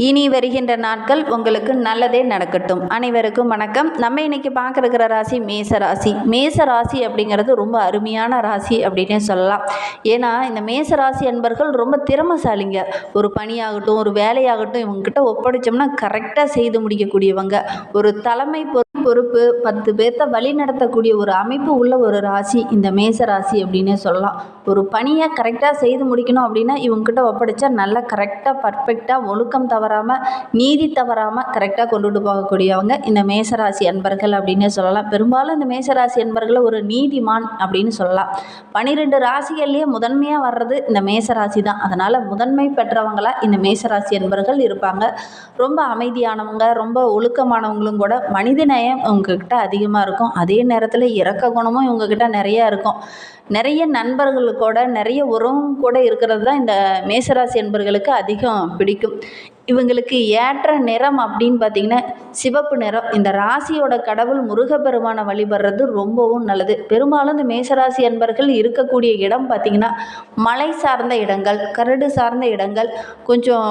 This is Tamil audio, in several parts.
இனி வருகின்ற நாட்கள் உங்களுக்கு நல்லதே நடக்கட்டும். அனைவருக்கும் வணக்கம். நம்ம இன்னைக்கு பார்க்க ராசி மேச ராசி. மேச ராசி அப்படிங்கிறது ரொம்ப அருமையான ராசி அப்படின்னே சொல்லலாம். ஏன்னா இந்த மேச ராசி அன்பர்கள் ரொம்ப திறமசாலிங்க. ஒரு பணியாகட்டும் ஒரு வேலையாகட்டும் இவங்ககிட்ட ஒப்படைச்சோம்னா கரெக்டாக செய்து முடிக்கக்கூடியவங்க. ஒரு தலைமை பொறு- பொறுப்பு பத்து பேர்த்த வழி நடத்தக்கூடிய ஒரு அமைப்பு உள்ள ஒரு ராசி இந்த மேச ராசி அப்படின்னே சொல்லலாம். ஒரு பணியை கரெக்டாக செய்து முடிக்கணும் அப்படின்னா இவங்ககிட்ட ஒப்படைச்சா நல்லா கரெக்டாக பர்ஃபெக்டாக ஒழுக்கம் தவறாமல் நீதி தவறாமல் கரெக்டாக கொண்டுட்டு போகக்கூடியவங்க இந்த மேசராசி அன்பர்கள் அப்படின்னே சொல்லலாம். பெரும்பாலும் இந்த மேசராசி அன்பர்களை ஒரு நீதிமான் அப்படின்னு சொல்லலாம். பனிரெண்டு ராசிகள்லேயே முதன்மையாக வர்றது இந்த மேசராசி தான். அதனால் முதன்மை பெற்றவங்களாக இந்த மேசராசி அன்பர்கள் இருப்பாங்க. ரொம்ப அமைதியானவங்க ரொம்ப ஒழுக்கமானவங்களும் கூட மனித நேயம் இவங்கக்கிட்ட அதிகமாக இருக்கும். அதே நேரத்தில் இரக்க குணமும் இவங்கக்கிட்ட நிறையா இருக்கும். நிறைய கூட நிறைய உறவும் கூட இருக்கிறது தான் இந்த மேசராசி என்பர்களுக்கு அதிகம் பிடிக்கும். இவங்களுக்கு ஏற்ற நிறம் அப்படின்னு பார்த்தீங்கன்னா சிவப்பு நிறம். இந்த ராசியோட கடவுள் முருகப்பெருமானை வழிபடுறது ரொம்பவும் நல்லது. பெரும்பாலும் இந்த மேசராசி அன்பர்கள் இருக்கக்கூடிய இடம் பார்த்திங்கன்னா மலை சார்ந்த இடங்கள் கரடு சார்ந்த இடங்கள் கொஞ்சம்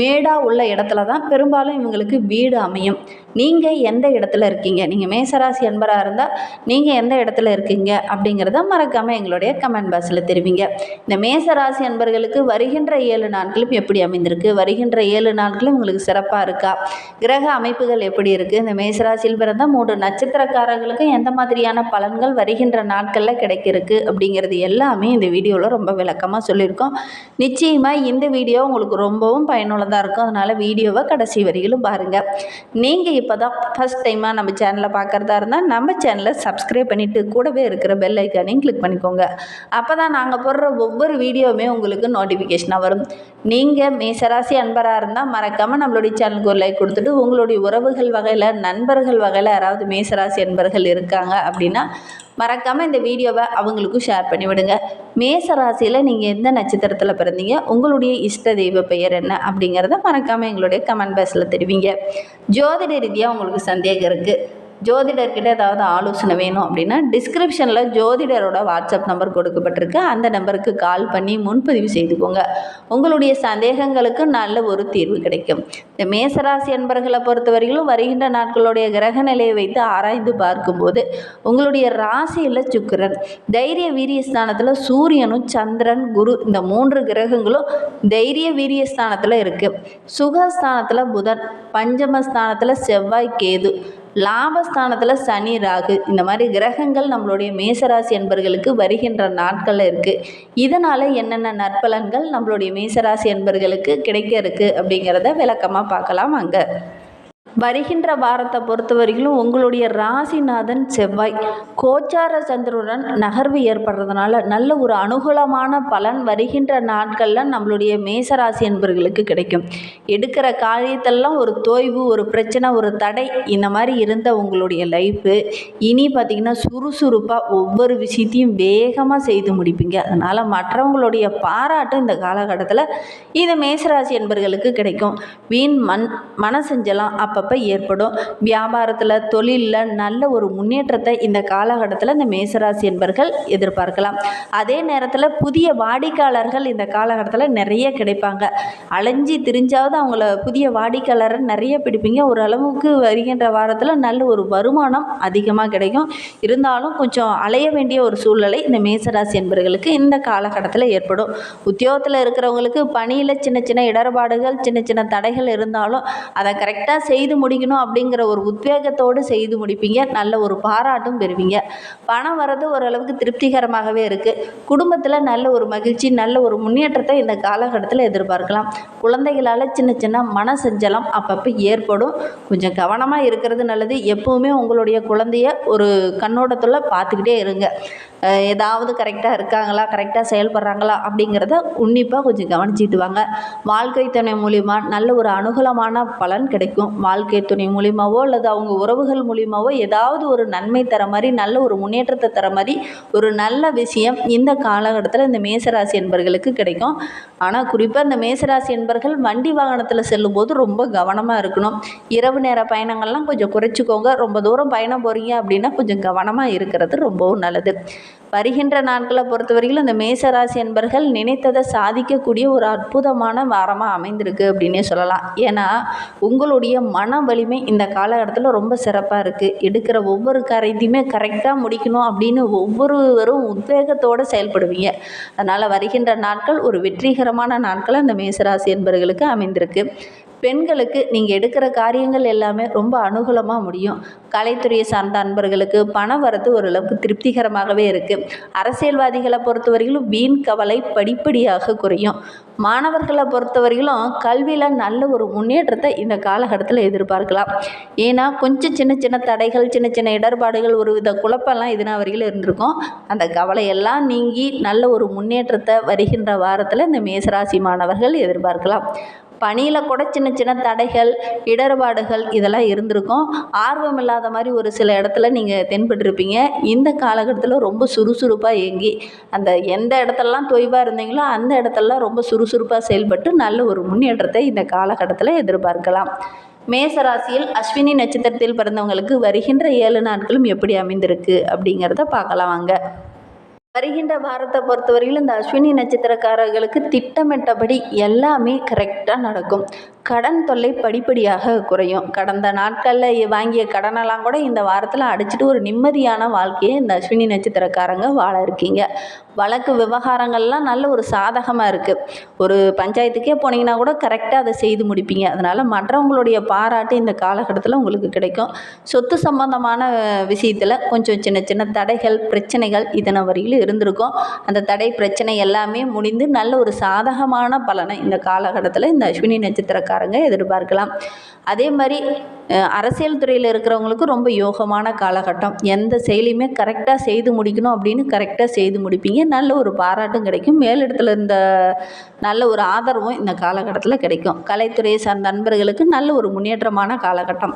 மேடாக உள்ள இடத்துல தான் பெரும்பாலும் இவங்களுக்கு வீடு அமையும். நீங்கள் எந்த இடத்துல இருக்கீங்க? நீங்கள் மேசராசி அன்பராக இருந்தால் நீங்கள் எந்த இடத்துல இருக்கீங்க? அப்படிங்கிறத மறக்காமல் எங்களுடைய கமெண்ட் பாக்ஸில் தெரிவிங்க. இந்த மேசராசி அன்பர்களுக்கு வருகின்ற ஏழு நாட்களும் எப்படி அமைந்திருக்கு? வருகின்ற ஏழு நாட்களும் உங்களுக்கு சிறப்பாக இருக்கா? கிரக அமைப்புகள் எப்படி இருக்குது இந்த மேசராசியில் பிறந்த மூன்று நட்சத்திரக்காரர்களுக்கும் எந்த மாதிரியான பலன்கள் வருகின்ற நாட்களில் கிடைக்கிருக்கு? அப்படிங்கிறது எல்லாமே இந்த வீடியோவில் ரொம்ப விளக்கமாக சொல்லியிருக்கோம். நிச்சயமாக இந்த வீடியோ உங்களுக்கு ரொம்பவும் பயனுள்ளதாக இருக்கும். அதனால் வீடியோவை கடைசி வரையிலும் பாருங்கள் நீங்கள் இப்போ தான் ஃபஸ்ட் டைமாக நம்ம சேனலை பார்க்குறதா இருந்தால் நம்ம சேனலை சப்ஸ்கிரைப் பண்ணிவிட்டு கூடவே இருக்கிற பெல் ஐக்கானையும் கிளிக் பண்ணிக்கோங்க. அப்போ தான் நாங்கள் போடுற ஒவ்வொரு வீடியோவுமே உங்களுக்கு நோட்டிஃபிகேஷனாக வரும். நீங்கள் மேசராசி அன்பராக இருந்தால் மறக்காமல் நம்மளுடைய சேனலுக்கு ஒரு லைக் கொடுத்துட்டு உங்களுடைய உறவுகள் வகையில் நண்பர்கள் வகையில் யாராவது மேசராசி அன்பர்கள் இருக்காங்க அப்படின்னா மறக்காமல் இந்த வீடியோவை அவங்களுக்கும் ஷேர் பண்ணி விடுங்க. மேச ராசியில் நீங்கள் எந்த நட்சத்திரத்தில் பிறந்தீங்க உங்களுடைய இஷ்ட தெய்வ பெயர் என்ன அப்படிங்கிறத மறக்காமல் எங்களுடைய கமெண்ட் பாக்ஸில் தெரிவிங்க. ஜோதிட ரீதியாக உங்களுக்கு சந்தேகம் இருக்குது ஜோதிடர்கிட்ட ஏதாவது ஆலோசனை வேணும் அப்படின்னா டிஸ்கிரிப்ஷனில் ஜோதிடரோட வாட்ஸ்அப் நம்பர் கொடுக்கப்பட்டிருக்கு. அந்த நம்பருக்கு கால் பண்ணி முன்பதிவு செய்துக்கோங்க. உங்களுடைய சந்தேகங்களுக்கு நல்ல ஒரு தீர்வு கிடைக்கும். இந்த மேசராசி என்பர்களை பொறுத்தவரையிலும் வருகின்ற நாட்களுடைய கிரக நிலையை வைத்து ஆராய்ந்து பார்க்கும்போது உங்களுடைய ராசியில் சுக்கிரன் தைரிய வீரிய ஸ்தானத்தில் சூரியனும் சந்திரன் குரு இந்த மூன்று கிரகங்களும் தைரிய வீரிய ஸ்தானத்தில் இருக்குது சுகஸ்தானத்தில் புதன் பஞ்சமஸ்தானத்தில் செவ்வாய் கேது. லாபஸ்தானத்தில் சனி ராகு இந்த மாதிரி கிரகங்கள் நம்மளுடைய மேசராசி என்பர்களுக்கு வருகின்ற நாட்களில் இருக்குது இதனால் என்னென்ன நற்பலன்கள் நம்மளுடைய மேசராசி என்பர்களுக்கு கிடைக்க இருக்குது அப்படிங்கிறத விளக்கமாக பார்க்கலாம் அங்கே வருகின்ற வாரத்தை பொறுத்தவரையிலும் உங்களுடைய ராசிநாதன் செவ்வாய். கோச்சார சந்திரனுடன் நகர்வு ஏற்படுறதுனால நல்ல ஒரு அனுகூலமான பலன் வருகின்ற நாட்களில் நம்மளுடைய மேசராசி என்பர்களுக்கு கிடைக்கும். எடுக்கிற காரியத்தெல்லாம் ஒரு தோய்வு ஒரு பிரச்சனை ஒரு தடை இந்த மாதிரி இருந்த உங்களுடைய லைஃப்பு இனி பார்த்திங்கன்னா சுறுசுறுப்பாக ஒவ்வொரு விஷயத்தையும் வேகமாக செய்து முடிப்பீங்க. அதனால் மற்றவங்களுடைய பாராட்டு இந்த காலகட்டத்தில் இது மேசராசி என்பர்களுக்கு கிடைக்கும். வீண் மண் மனசஞ்சலம். அப்பப்போ ஏற்படும். வியாபாரத்தில் தொழிலில் நல்ல ஒரு முன்னேற்றத்தை இந்த காலகட்டத்தில் இந்த மேசராசி என்பர்கள் எதிர்பார்க்கலாம். அதே நேரத்தில் புதிய வாடிக்கையாளர்கள் இந்த காலகட்டத்தில் நிறைய கிடைப்பாங்க. அலைஞ்சி திரிஞ்சாவது அவங்கள புதிய வாடிக்கையாளரை நிறைய பிடிப்பீங்க. ஒரு அளவுக்கு வருகின்ற வாரத்தில் நல்ல ஒரு வருமானம் அதிகமாக கிடைக்கும். இருந்தாலும் கொஞ்சம் அலைய வேண்டிய ஒரு சூழ்நிலை இந்த மேசராசி என்பர்களுக்கு இந்த காலகட்டத்தில் ஏற்படும். உத்தியோகத்தில் இருக்கிறவங்களுக்கு பணியில் சின்ன சின்ன இடர்பாடுகள் சின்ன சின்ன தடைகள் இருந்தாலும் அதை கரெக்டாக செய்து முடிக்கணும் அப்படிங்கிற ஒரு உத்வேகத்தோடு செய்து முடிப்பீங்க. நல்ல ஒரு பாராட்டும் பெறுவீங்க. பணம் வர்றது ஓரளவுக்கு திருப்திகரமாகவே இருக்குது குடும்பத்தில் நல்ல ஒரு மகிழ்ச்சி நல்ல ஒரு முன்னேற்றத்தை இந்த காலகட்டத்தில் எதிர்பார்க்கலாம். குழந்தைகளால் சின்ன சின்ன மன சஞ்சலம் அப்பப்போ ஏற்படும். கொஞ்சம் கவனமாக இருக்கிறது நல்லது. எப்பவுமே உங்களுடைய குழந்தைய ஒரு கண்ணோட்டத்தில் பார்த்துக்கிட்டே இருங்க. ஏதாவது கரெக்டாக இருக்காங்களா கரெக்டாக செயல்படுறாங்களா அப்படிங்கிறத உன்னிப்பாக கொஞ்சம் கவனிச்சிட்டு வாங்க. வாழ்க்கை துணை மூலிமா நல்ல ஒரு அனுகூலமான பலன் கிடைக்கும். வாழ்க்கை வாழ்க்கை துணை மூலியமாவோ அல்லது அவங்க உறவுகள் மூலியமாவோ ஏதாவது ஒரு நன்மை தர மாதிரி நல்ல ஒரு முன்னேற்றத்தை தர மாதிரி ஒரு நல்ல விஷயம் இந்த காலகட்டத்தில் இந்த மேசராசி என்பர்களுக்கு கிடைக்கும். ஆனால் குறிப்பாக இந்த மேசராசி என்பர்கள் வண்டி வாகனத்தில் செல்லும்போது ரொம்ப கவனமாக இருக்கணும். இரவு நேர பயணங்கள்லாம் கொஞ்சம் குறைச்சிக்கோங்க. ரொம்ப தூரம் பயணம் போகிறீங்க அப்படின்னா கொஞ்சம் கவனமாக இருக்கிறது ரொம்பவும் நல்லது. வருகின்ற நாட்களை பொறுத்தவரையிலும் இந்த மேசராசி என்பர்கள் நினைத்ததை சாதிக்கக்கூடிய ஒரு அற்புதமான வாரமாக அமைந்திருக்கு அப்படின்னே சொல்லலாம். ஏன்னா உங்களுடைய மன வலிமை இந்த காலகட்டத்தில் ரொம்ப சிறப்பாக இருக்குது எடுக்கிற ஒவ்வொரு காரியத்தையுமே கரெக்டாக முடிக்கணும் அப்படின்னு ஒவ்வொருவரும் உத்வேகத்தோடு செயல்படுவீங்க. அதனால் வருகின்ற நாட்கள் ஒரு வெற்றிகரமான நாட்கள் அந்த மேசராசி என்பவர்களுக்கு அமைந்திருக்கு. பெண்களுக்கு நீங்கள் எடுக்கிற காரியங்கள் எல்லாமே ரொம்ப அனுகூலமாக முடியும். கலைத்துறையை சார்ந்த அன்பர்களுக்கு பணம் வரது ஓரளவுக்கு திருப்திகரமாகவே இருக்குது அரசியல்வாதிகளை பொறுத்தவரையிலும் வீண் கவலை படிப்படியாக குறையும். மாணவர்களை பொறுத்தவரையிலும் கல்வியில் நல்ல ஒரு முன்னேற்றத்தை இந்த காலகட்டத்தில் எதிர்பார்க்கலாம். ஏன்னா கொஞ்சம் சின்ன சின்ன தடைகள் சின்ன சின்ன இடர்பாடுகள் ஒரு வித குழப்பம்லாம் இதுனா வரையிலும் இருந்திருக்கும். அந்த கவலையெல்லாம் நீங்கி நல்ல ஒரு முன்னேற்றத்தை வருகின்ற வாரத்தில் இந்த மேசராசி மாணவர்கள் எதிர்பார்க்கலாம். பணியில் கூட சின்ன சின்ன தடைகள் இடர்பாடுகள் இதெல்லாம் இருந்திருக்கும். ஆர்வம் இல்லாத மாதிரி ஒரு சில இடத்துல நீங்கள் தென்பட்டிருப்பீங்க. இந்த காலகட்டத்தில் ரொம்ப சுறுசுறுப்பாக இயங்கி அந்த எந்த இடத்துலலாம் தொய்வாக இருந்தீங்களோ அந்த இடத்துலலாம் ரொம்ப சுறுசுறுப்பாக செயல்பட்டு நல்ல ஒரு முன்னேற்றத்தை இந்த காலகட்டத்தில் எதிர்பார்க்கலாம். மேசராசியில் அஸ்வினி நட்சத்திரத்தில் பிறந்தவங்களுக்கு வருகின்ற ஏழு நாட்களும் எப்படி அமைந்திருக்கு அப்படிங்கிறத பார்க்கலாம் வாங்க. வருகின்ற வாரத்தை பொறுத்தவரையில் இந்த அஸ்வினி நட்சத்திரக்காரர்களுக்கு திட்டமிட்டபடி எல்லாமே கரெக்டாக நடக்கும். கடன் தொல்லை படிப்படியாக குறையும். கடந்த நாட்களில் வாங்கிய கடனெல்லாம் கூட இந்த வாரத்தில் அடிச்சுட்டு ஒரு நிம்மதியான வாழ்க்கையை இந்த அஸ்வினி நட்சத்திரக்காரங்க வாழ இருக்கீங்க. வழக்கு விவகாரங்கள்லாம் நல்ல ஒரு சாதகமாக இருக்குது ஒரு பஞ்சாயத்துக்கே போனீங்கன்னா கூட கரெக்டாக அதை செய்து முடிப்பீங்க. அதனால் மற்றவங்களுடைய பாராட்டு இந்த காலகட்டத்தில் உங்களுக்கு கிடைக்கும். சொத்து சம்பந்தமான விஷயத்தில் கொஞ்சம் சின்ன சின்ன தடைகள் பிரச்சனைகள் இதனை வரையிலும் இருந்திருக்கும். அந்த தடை பிரச்சனை எல்லாமே முடிந்து நல்ல ஒரு சாதகமான பலனை இந்த காலகட்டத்தில் இந்த அஸ்வினி நட்சத்திரக்காரங்க எதிர்பார்க்கலாம். அதே மாதிரி அரசியல் துறையில் இருக்கிறவங்களுக்கு ரொம்ப யோகமான காலகட்டம். எந்த செயலையுமே கரெக்டாக செய்து முடிக்கணும் அப்படின்னு கரெக்டாக செய்து முடிப்பீங்க. நல்ல ஒரு பாராட்டும் கிடைக்கும். மேலிடத்தில் இருந்த நல்ல ஒரு ஆதரவும் இந்த காலகட்டத்தில் கிடைக்கும். கலைத்துறையை சார்ந்த நண்பர்களுக்கு நல்ல ஒரு முன்னேற்றமான காலகட்டம்.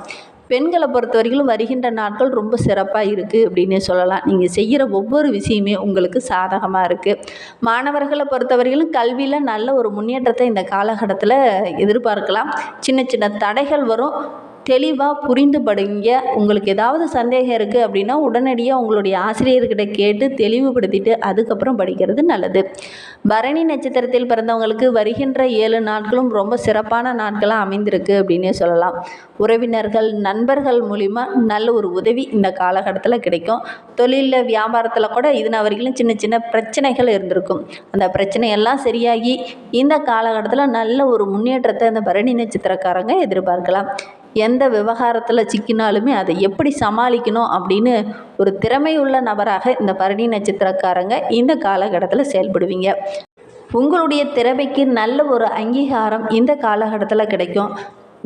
பெண்களை பொறுத்த வரைக்கும் வருகின்ற நாட்கள் ரொம்ப சிறப்பாக இருக்குது அப்படின்னு சொல்லலாம். நீங்கள் செய்கிற ஒவ்வொரு விஷயமே உங்களுக்கு சாதகமாக இருக்குது மாணவர்களை பொறுத்தவரையிலும் கல்வியில் நல்ல ஒரு முன்னேற்றத்தை இந்த காலகட்டத்தில் எதிர்பார்க்கலாம். சின்ன சின்ன தடைகள் வரும். தெளிவாக புரிந்து படிங்க உங்களுக்கு ஏதாவது சந்தேகம் இருக்குது அப்படின்னா உடனடியாக உங்களுடைய ஆசிரியர்கிட்ட கேட்டு தெளிவுபடுத்திட்டு அதுக்கப்புறம் படிக்கிறது நல்லது. பரணி நட்சத்திரத்தில் பிறந்தவங்களுக்கு வருகின்ற ஏழு நாட்களும் ரொம்ப சிறப்பான நாட்களாக அமைந்திருக்கு அப்படின்னே சொல்லலாம். உறவினர்கள் நண்பர்கள் மூலிமா நல்ல ஒரு உதவி இந்த காலகட்டத்தில் கிடைக்கும். தொழிலில் வியாபாரத்தில் கூட இதுன வரைக்கும் சின்ன சின்ன பிரச்சனைகள் இருந்திருக்கும். அந்த பிரச்சனையெல்லாம் சரியாகி இந்த காலகட்டத்தில் நல்ல ஒரு முன்னேற்றத்தை அந்த பரணி நட்சத்திரக்காரங்க எதிர்பார்க்கலாம். எந்த விவகாரத்தில் சிக்கினாலுமே அதை எப்படி சமாளிக்கணும் அப்படின்னு ஒரு திறமையுள்ள நபராக இந்த பரணி நட்சத்திரக்காரங்க இந்த காலகட்டத்தில் செயல்படுவீங்க. உங்களுடைய திறமைக்கு நல்ல ஒரு அங்கீகாரம் இந்த காலகட்டத்தில் கிடைக்கும்.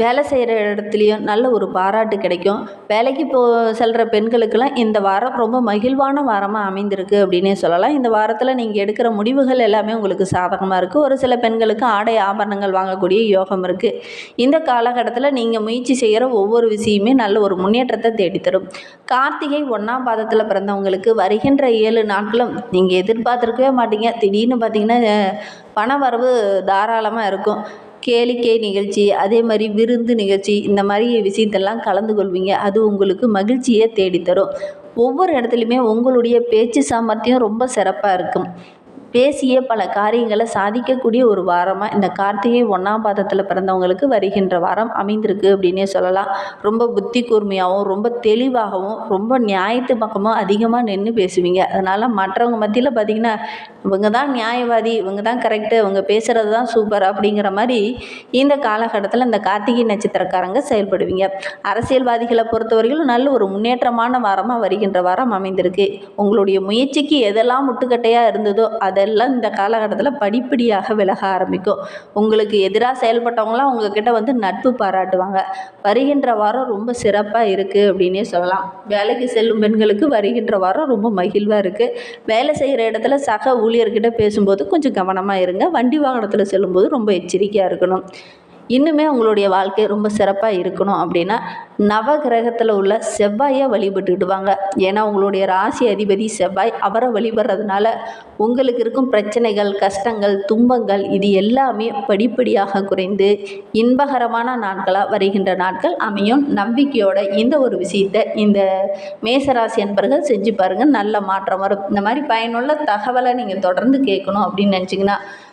வேலை செய்கிற இடத்துலையும் நல்ல ஒரு பாராட்டு கிடைக்கும். வேலைக்கு போ செல்கிற பெண்களுக்கெல்லாம் இந்த வாரம் ரொம்ப மகிழ்வான வாரமாக அமைந்திருக்கு அப்படின்னே சொல்லலாம். இந்த வாரத்தில் நீங்கள் எடுக்கிற முடிவுகள் எல்லாமே உங்களுக்கு சாதகமாக இருக்குது ஒரு சில பெண்களுக்கு ஆடை ஆபரணங்கள் வாங்கக்கூடிய யோகம் இருக்குது இந்த காலகட்டத்தில் நீங்கள் முயற்சி செய்கிற ஒவ்வொரு விஷயமே நல்ல ஒரு முன்னேற்றத்தை தேடித்தரும். கார்த்திகை ஒன்றாம் பாதத்தில் பிறந்தவங்களுக்கு வருகின்ற ஏழு நாட்களும் நீங்கள் எதிர்பார்த்துருக்கவே மாட்டீங்க. திடீர்னு பார்த்தீங்கன்னா பண வரவு தாராளமாக இருக்கும். கேளிக்கை நிகழ்ச்சி அதே மாதிரி விருந்து நிகழ்ச்சி இந்த மாதிரி விஷயத்தெல்லாம் கலந்து கொள்வீங்க. அது உங்களுக்கு மகிழ்ச்சியை தேடித்தரும். ஒவ்வொரு இடத்துலையுமே உங்களுடைய பேச்சு சாமர்த்தியம் ரொம்ப சிறப்பாக இருக்கும். பேசிய பல காரியங்களை சாதிக்கக்கூடிய ஒரு வாரமாக இந்த கார்த்திகை ஒன்றாம் பாதத்தில் பிறந்தவங்களுக்கு வருகின்ற வாரம் அமைந்திருக்கு அப்படின்னே சொல்லலாம். ரொம்ப புத்தி கூர்மையாகவும் ரொம்ப தெளிவாகவும் ரொம்ப நியாயத்து பக்கமும் அதிகமாக நின்று பேசுவீங்க. அதனால் மற்றவங்க மத்தியில் பார்த்திங்கன்னா இவங்க தான் நியாயவாதி இவங்க தான் கரெக்டு இவங்க பேசுகிறது தான் சூப்பர் அப்படிங்கிற மாதிரி இந்த காலகட்டத்தில் இந்த கார்த்திகை நட்சத்திரக்காரங்க செயல்படுவீங்க. அரசியல்வாதிகளை பொறுத்தவரையிலும் நல்ல ஒரு முன்னேற்றமான வாரமாக வருகின்ற வாரம் அமைந்திருக்கு. உங்களுடைய முயற்சிக்கு எதெல்லாம் முட்டுக்கட்டையாக இருந்ததோ அதை அதெல்லாம் இந்த காலகட்டத்தில் படிப்படியாக விலக ஆரம்பிக்கும். உங்களுக்கு எதிராக செயல்பட்டவங்களாம் உங்ககிட்ட வந்து நட்பு பாராட்டுவாங்க. வருகின்ற வாரம் ரொம்ப சிறப்பாக இருக்குது அப்படின்னே சொல்லலாம். வேலைக்கு செல்லும் பெண்களுக்கு வருகின்ற வாரம் ரொம்ப மகிழ்வாக இருக்குது வேலை செய்கிற இடத்துல சக ஊழியர்கிட்ட பேசும்போது கொஞ்சம் கவனமாக இருங்க. வண்டி வாகனத்தில் செல்லும்போது ரொம்ப எச்சரிக்கையாக இருக்கணும். இன்னுமே உங்களுடைய வாழ்க்கை ரொம்ப சிறப்பாக இருக்கணும் அப்படின்னா நவகிரகத்தில் உள்ள செவ்வாயை வழிபட்டுடுவாங்க ஏன்னா உங்களுடைய ராசி அதிபதி செவ்வாய் அவரை வழிபடுறதுனால உங்களுக்கு இருக்கும் பிரச்சனைகள் கஷ்டங்கள் துன்பங்கள் இது எல்லாமே படிப்படியாக குறைந்து இன்பகரமான நாட்களாக வருகின்ற நாட்கள் அமையும். நம்பிக்கையோட இந்த ஒரு விஷயத்தை இந்த மேசராசி என்பர்கள் செஞ்சு பாருங்கள் நல்ல மாற்றம் வரும். இந்த மாதிரி பயனுள்ள தகவலை நீங்கள் தொடர்ந்து கேட்கணும் அப்படின்னு நினச்சிங்கன்னா